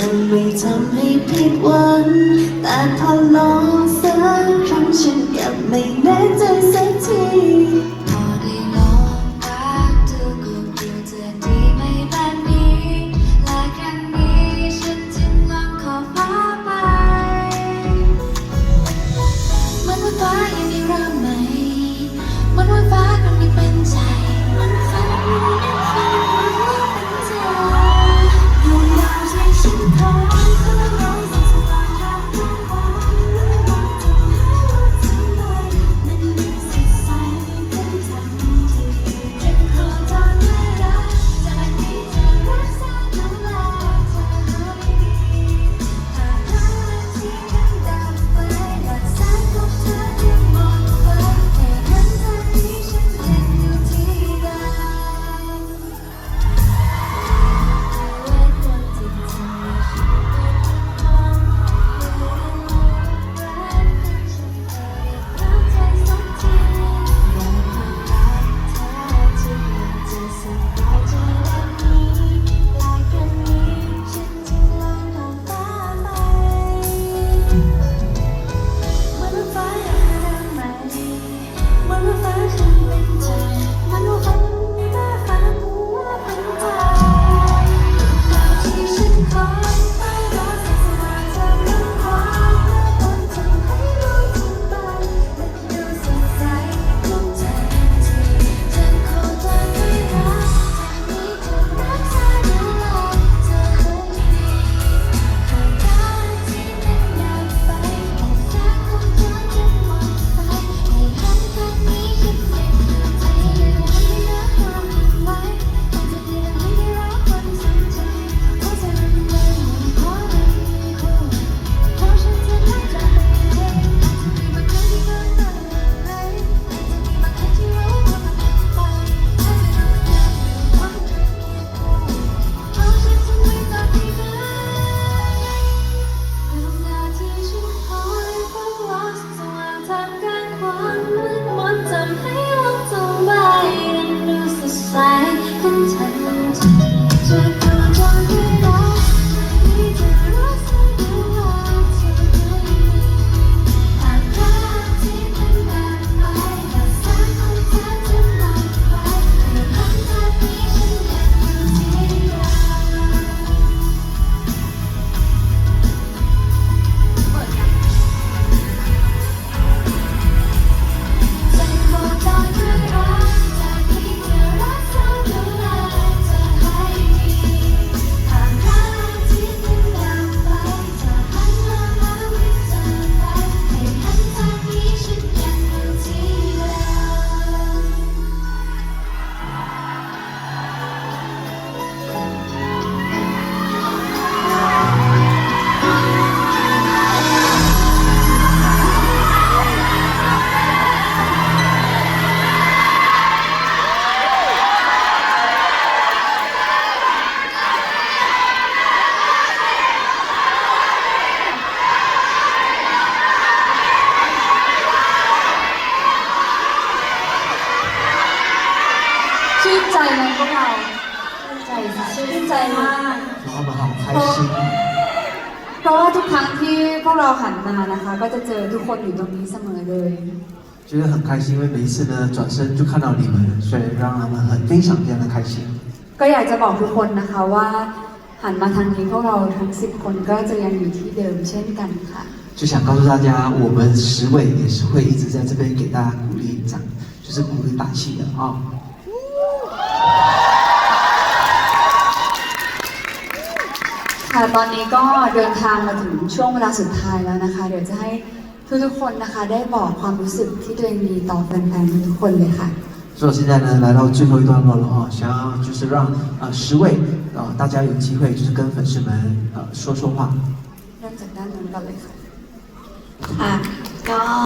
จะไม่ทำให้ผิดหวังแต่พอลองสักครั้งฉันกลับไม่แน่ใจสักทีพอได้ลองรักเธอก็ดูจะดีไม่แบบนี้ และครั้งนี้ฉันจึงลองขอฟ้าไปเหมือนว่าฟ้ายังมีรักไหมเหมือนว่าฟ้าคงไม่เป็นใจมือนฟ้า ใจไหมพวกเราชื่นใจค่ะชื่นใจมาก 我们好开心， เพราะว่าทุกครั้งที่พวกเราหันมานะคะ ก็จะเจอทุกคนอยู่ตรงนี้เสมอเลย 觉得很开心，因为每一次呢转身就看到你们，所以让他们很非常非常的开心。 ก็อยากจะบอกทุกคนนะคะว่าหันมาทางนี้พวกเราทั้ง 10 คนก็จะยังอยู่ที่เดิมเช่นกันค่ะ 就想告诉大家，我们十位也是会一直在这边给大家鼓励，这样就是鼓励打气的啊、 ค่ะตอนนี้ก็เดินทางมาถึงช่วงเวลาสุดท้ายแล้วนะคะ เดี๋ยวจะให้ทุกๆคนนะคะได้บอกความรู้สึกที่ตัวเองมีต่อแฟนๆทุกคนเลยค่ะ 所以我现在呢来到最后一段落了哈，想要就是让呃十位呃大家有机会就是跟粉丝们呃说说话。 เริ่มจากด้านนู้นก่อนเลยค่ะ ค่ะก็